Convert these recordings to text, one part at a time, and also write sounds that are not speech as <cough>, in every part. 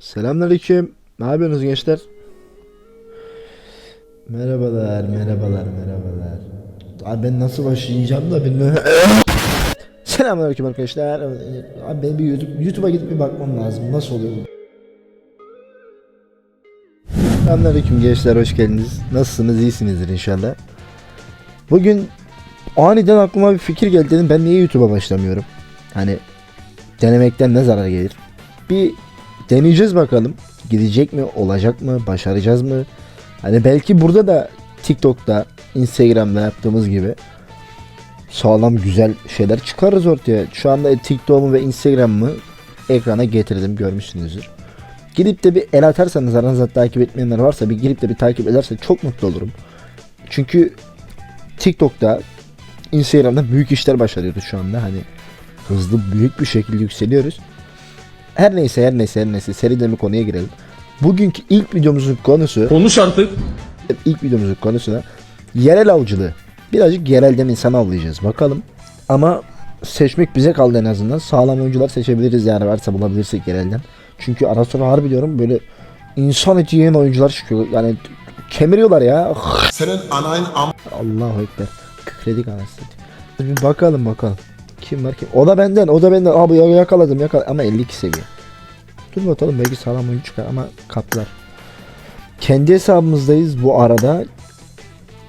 Selamünaleyküm. Ne yapıyorsunuz gençler? Merhabalar, merhabalar, merhabalar. Abi ben nasıl başlayacağım da bilmiyorum. <laughs> Selamünaleyküm arkadaşlar. Abi ben bir YouTube, YouTube'a gidip bir bakmam lazım. Nasıl oluyor bu? Selamünaleyküm gençler, hoş geldiniz. Nasılsınız? İyisinizdir inşallah. Bugün aniden aklıma bir fikir geldi dedim. Ben niye YouTube'a başlamıyorum? Hani denemekten ne zarar gelir? Bir deneyeceğiz bakalım. Gidecek mi, olacak mı, başaracağız mı? Hani belki burada da TikTok'ta, Instagram'da yaptığımız gibi sağlam güzel şeyler çıkarırız ortaya. Şu anda TikTok'umu ve Instagram'ımı ekrana getirdim görmüşsünüzdür. Gidip de bir el atarsanız aranızda takip etmeyenler varsa bir girip de bir takip ederse çok mutlu olurum. Çünkü TikTok'ta, Instagram'da büyük işler başarıyoruz şu anda. Hani hızlı büyük bir şekilde yükseliyoruz. Her neyse her neyse her neyse seriden bir konuya girelim. Bugünkü ilk videomuzun konusu Konuş artık. ilk videomuzun konusuna yerel avcılığı. Birazcık yerelden insan avlayacağız bakalım. Ama seçmek bize kaldı en azından. Sağlam oyuncular seçebiliriz yani varsa bulabilirsek yerelden. Çünkü ara sıra harbi diyorum böyle insan eti yiyen oyuncular çıkıyor. Yani kemiriyorlar ya. Senin anayın am... Allahu ekber. Kükredik anasını. Bir bakalım bakalım. Kim var kim? O da benden, o da benden. Abi ya- yakaladım yakaladım ama 52 seviye. Dur bakalım belki sağlam oyun çıkar ama kaplar. Kendi hesabımızdayız bu arada.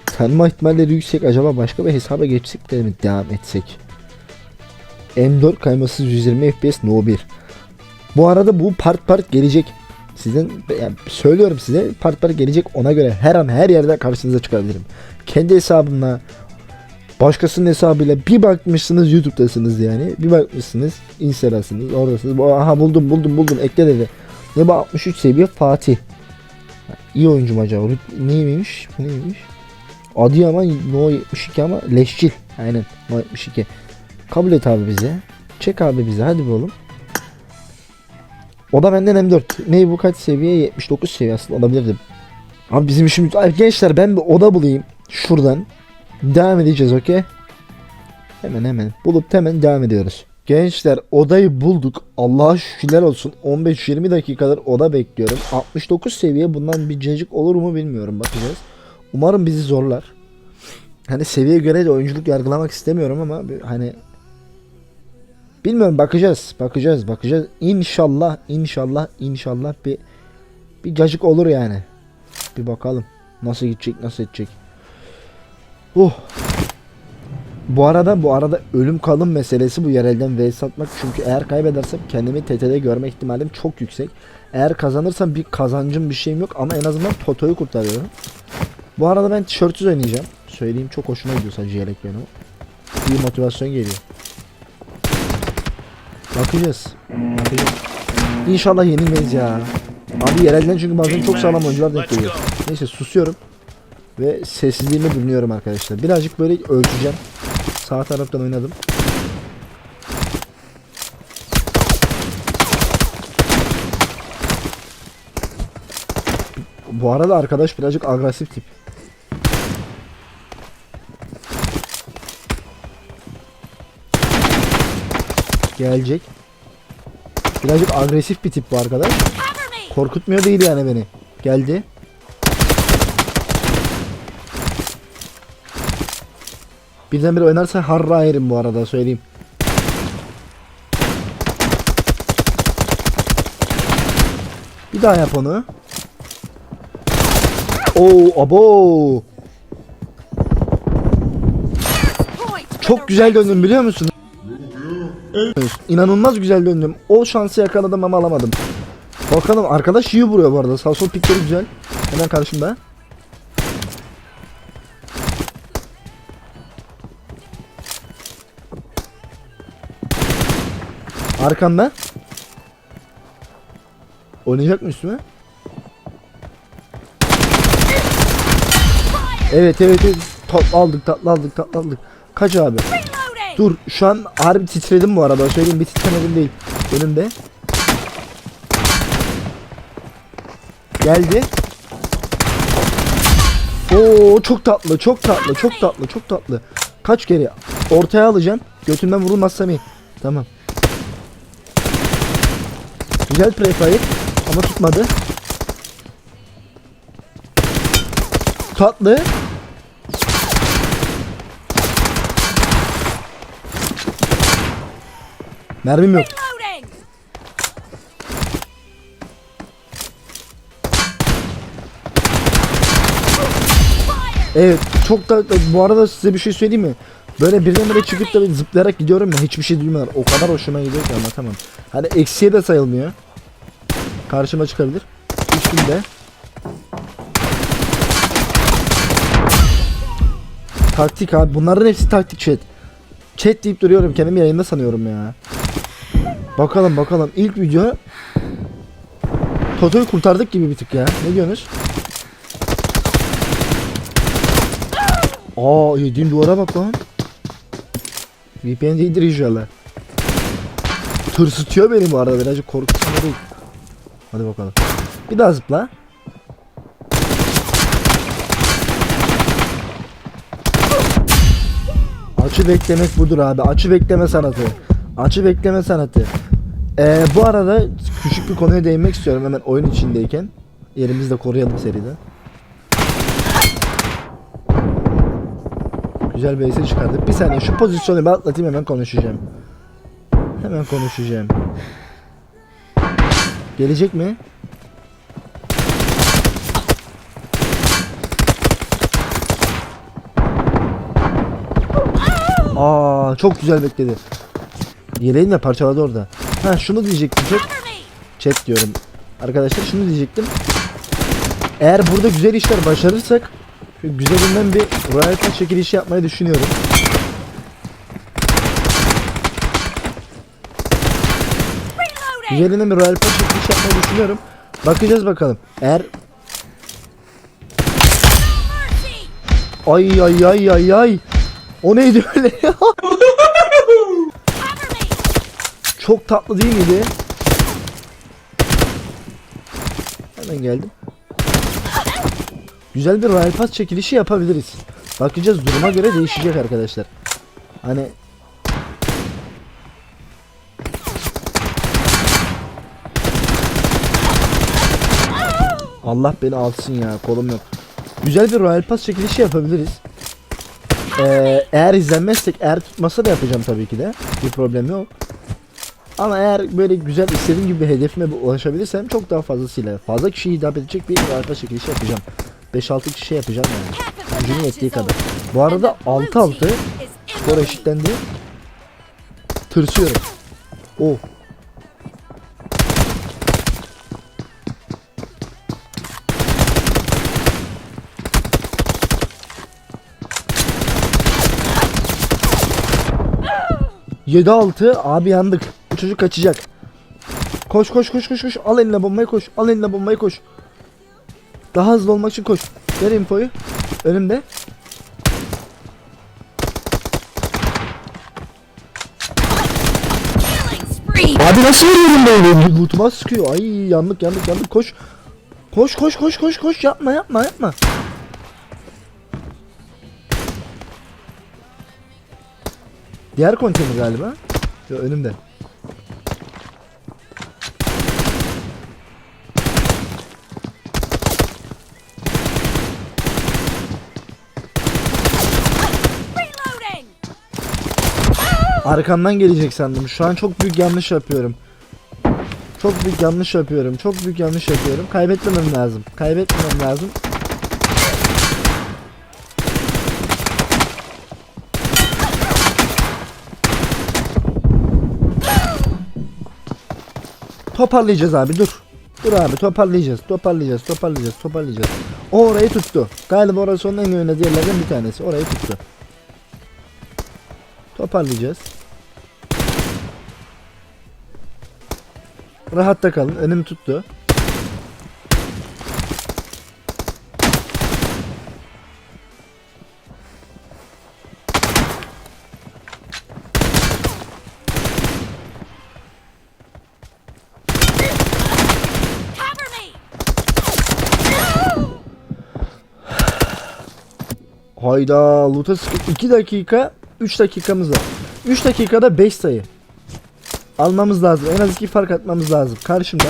Tanıma ihtimalleri yüksek. Acaba başka bir hesaba geçsek de mi devam etsek? M4 kaymasız 120 FPS No 1. Bu arada bu part part gelecek. Sizden yani söylüyorum size part part gelecek ona göre her an her yerde karşınıza çıkabilirim. Kendi hesabımla başkasının hesabıyla bir bakmışsınız YouTube'dasınız yani. Bir bakmışsınız Insta'dasınız oradasınız. Aha buldum buldum buldum ekle dedi. Ne bu 63 seviye Fatih. İyi oyuncu mu acaba? Neymiş? Neymiş? Adıyaman No 72 ama leşçil. Aynen No 72. Kabul et abi bize. Çek abi bize hadi be oğlum. O da benden M4. Ne bu kaç seviye? 79 seviye aslında olabilirdi. Abi bizim işimiz... Ay, gençler ben bir oda bulayım. Şuradan. Devam edeceğiz okey? Hemen hemen. Bulup hemen devam ediyoruz. Gençler odayı bulduk. Allah'a şükürler olsun. 15-20 dakikadır oda bekliyorum. 69 seviye bundan bir cacık olur mu bilmiyorum. Bakacağız. Umarım bizi zorlar. Hani seviye göre de oyunculuk yargılamak istemiyorum ama hani Bilmiyorum bakacağız. Bakacağız, bakacağız. İnşallah, inşallah, inşallah bir bir cacık olur yani. Bir bakalım. Nasıl gidecek, nasıl edecek. Uh. Bu arada bu arada ölüm kalım meselesi bu yerelden vs atmak. Çünkü eğer kaybedersem kendimi TT'de görme ihtimalim çok yüksek. Eğer kazanırsam bir kazancım bir şeyim yok ama en azından Toto'yu kurtarıyorum. Bu arada ben tişörtsüz oynayacağım. Söyleyeyim çok hoşuma gidiyor sadece yelek benim. İyi motivasyon geliyor. Bakacağız. Bakacağız. İnşallah yenilmeyiz ya. Abi yerelden çünkü bazen çok sağlam oyuncular denk geliyor. Neyse susuyorum. Ve sessizliğimi dinliyorum arkadaşlar. Birazcık böyle ölçeceğim. Sağ taraftan oynadım. Bu arada arkadaş birazcık agresif tip. Gelecek. Birazcık agresif bir tip bu arkadaş. Korkutmuyor değil yani beni. Geldi. Birdenbire oynarsa harra yerim bu arada söyleyeyim. Bir daha yap onu. Oo abo. Çok güzel döndüm biliyor musun? İnanılmaz güzel döndüm. O şansı yakaladım ama alamadım. Bakalım arkadaş iyi vuruyor bu arada. Sağ sol pikleri güzel. Hemen karşımda. Arkamda. Oynayacak mı üstüme? Evet evet evet. Tatlı aldık tatlı aldık tatlı aldık. Kaç abi? Dur şu an harbi titredim bu arada söyleyeyim bir titremedim değil. Önümde. Geldi. Oo çok tatlı çok tatlı çok tatlı çok tatlı. Kaç kere ortaya alacağım. Götümden vurulmazsam iyi. Tamam. Güzel prefire. Ama tutmadı. Tatlı. Mermim yok. Evet çok da bu arada size bir şey söyleyeyim mi? Böyle birdenbire çıkıp da zıplayarak gidiyorum ya hiçbir şey duymuyorlar. O kadar hoşuma gidiyor ki anlatamam. Hani eksiye de sayılmıyor. Karşıma çıkabilir. Üstümde. Taktik abi. Bunların hepsi taktik chat. Chat deyip duruyorum. Kendimi yayında sanıyorum ya. Bakalım bakalım. İlk video Toto'yu kurtardık gibi bir tık ya. Ne diyorsunuz? Aa yediğim duvara bak lan. VPN değildir inşallah. Tırsıtıyor beni bu arada birazcık korkutuyor değil. Hadi bakalım. Bir daha zıpla. Açı beklemek budur abi. Açı bekleme sanatı. Açı bekleme sanatı. Ee, bu arada küçük bir konuya değinmek istiyorum hemen oyun içindeyken. Yerimizi de koruyalım seride. Güzel bir ace çıkardık. Bir saniye şu pozisyonu bir atlatayım hemen konuşacağım. Hemen konuşacağım. Gelecek mi? Aa çok güzel bekledi. Yeleğini de parçaladı orada. Ha şunu diyecektim chat. Chat diyorum. Arkadaşlar şunu diyecektim. Eğer burada güzel işler başarırsak güzelinden bir royalty çekilişi yapmayı düşünüyorum. Güzelinden bir royalty çekilişi yapmayı düşünüyorum. Bakacağız bakalım. Eğer ay ay ay ay ay o neydi öyle ya? Çok tatlı değil miydi? Hemen geldim. Güzel bir Royal Pass çekilişi yapabiliriz. Bakacağız duruma göre değişecek arkadaşlar. Hani Allah beni alsın ya kolum yok. Güzel bir Royal Pass çekilişi yapabiliriz. Ee, eğer izlenmezsek eğer tutmasa da yapacağım tabii ki de. Bir problem yok. Ama eğer böyle güzel istediğim gibi bir hedefime ulaşabilirsem çok daha fazlasıyla fazla kişiyi hitap edecek bir arpa çekilişi yapacağım. 5-6 kişi yapacağım yani. Half of the Gücüm match yettiği kadar. Bu arada the blue 6-6 team is in skor eşitlendi. Tırsıyorum. Oh. Yedi altı abi yandık. Bu çocuk kaçacak. Koş koş koş koş koş. Al eline bombayı koş. Al eline bombayı koş. Daha hızlı olmak için koş. Ver infoyu. Önümde. Abi nasıl vuruyorum böyle? Lootuma sıkıyor. Ay yandık yandık yandık koş. Koş koş koş koş koş yapma yapma yapma. Diğer konteyner galiba. Yo, önümde. Arkamdan gelecek sandım. Şu an çok büyük yanlış yapıyorum. Çok büyük yanlış yapıyorum. Çok büyük yanlış yapıyorum. Kaybetmemem lazım. Kaybetmemem lazım. Toparlayacağız abi dur. Dur abi toparlayacağız. Toparlayacağız. Toparlayacağız. Toparlayacağız. O orayı tuttu. Galiba orası onun en oynadığı yerlerden bir tanesi. Orayı tuttu. Toparlayacağız. Rahatta kalın. Önüm tuttu. Hayda loot'a 2 dakika 3 dakikamız var. 3 dakikada 5 sayı. Almamız lazım. En az iki fark atmamız lazım. Karşımda.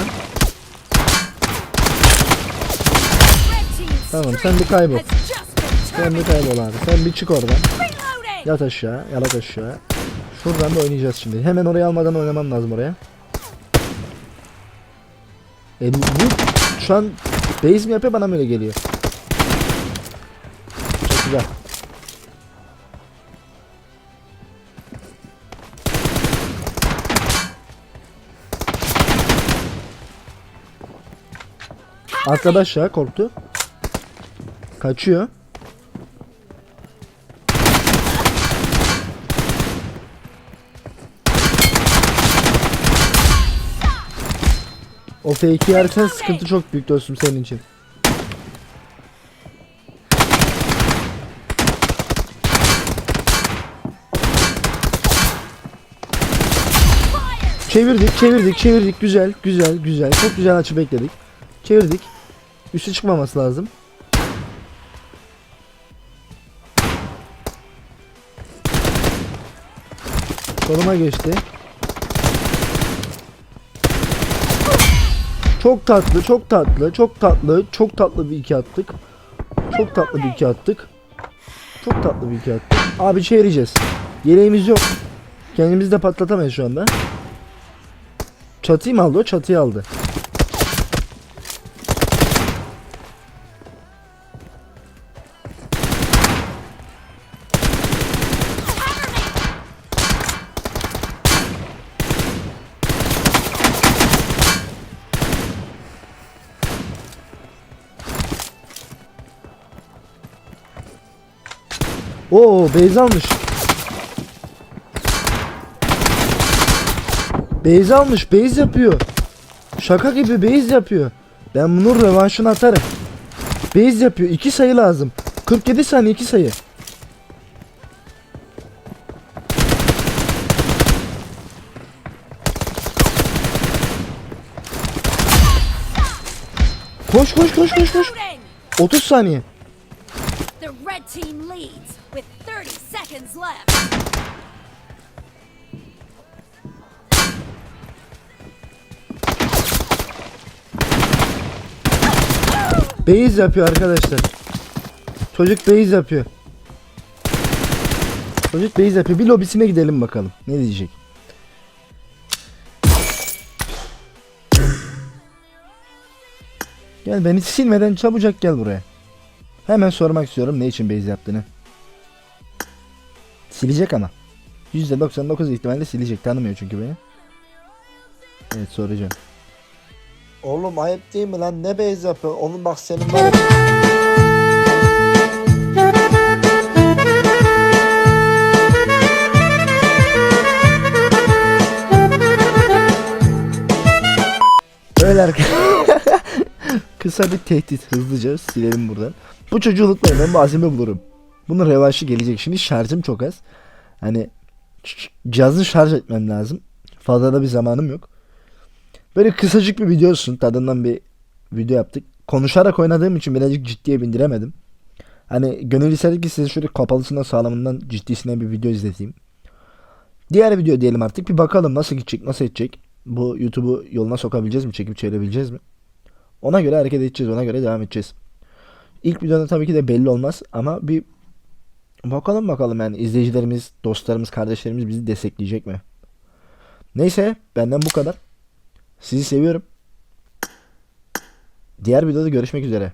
Tamam sen bir kaybol. Sen bir kaybol abi. Sen bir çık oradan. Yat aşağı. Yalak aşağı. Şuradan da oynayacağız şimdi. Hemen oraya almadan oynamam lazım oraya. E bu şu an base mi yapıyor bana mı öyle geliyor? Çok güzel. Arkadaş ya korktu. Kaçıyor. O fake'i yersen sıkıntı çok büyük dostum senin için. Çevirdik, çevirdik, çevirdik. Güzel, güzel, güzel. Çok güzel açı bekledik. Çevirdik. Üstü çıkmaması lazım. Soluma geçti. Çok tatlı, çok tatlı, çok tatlı, çok tatlı bir iki attık. Çok tatlı bir iki attık. Çok tatlı bir iki attık. Abi çevireceğiz. Yeleğimiz yok. Kendimizi de patlatamayız şu anda. Çatıyı mı aldı o? Çatıyı aldı. Oo, base almış. Base almış, base yapıyor. Şaka gibi base yapıyor. Ben bunun revanşını atarım. Base yapıyor. 2 sayı lazım. 47 saniye 2 sayı. Koş koş koş koş koş. Reloading. 30 saniye. Red team leads with 30 seconds left. Base yapıyor arkadaşlar. Çocuk base yapıyor. Çocuk base yapıyor. Bir lobisine gidelim bakalım. Ne diyecek? Gel beni silmeden çabucak gel buraya. Hemen sormak istiyorum ne için base yaptığını. Silecek ama. %99 ihtimalle silecek. Tanımıyor çünkü beni. Evet soracağım. Oğlum ayıp değil mi lan? Ne base yapıyor? Oğlum bak senin var Öyle arkadaşlar. Kısa bir tehdit hızlıca silelim buradan. Bu çocuğu unutmayın ben malzeme bulurum. Bunun revanşı gelecek. Şimdi şarjım çok az. Hani cihazı şarj etmem lazım. Fazla da bir zamanım yok. Böyle kısacık bir video olsun. Tadından bir video yaptık. Konuşarak oynadığım için birazcık ciddiye bindiremedim. Hani gönül istedik ki size şöyle kapalısından sağlamından ciddisine bir video izleteyim. Diğer video diyelim artık. Bir bakalım nasıl gidecek, nasıl edecek. Bu YouTube'u yoluna sokabileceğiz mi? Çekip çevirebileceğiz mi? Ona göre hareket edeceğiz. Ona göre devam edeceğiz. İlk videoda tabii ki de belli olmaz ama bir bakalım bakalım yani izleyicilerimiz, dostlarımız, kardeşlerimiz bizi destekleyecek mi? Neyse benden bu kadar. Sizi seviyorum. Diğer videoda görüşmek üzere.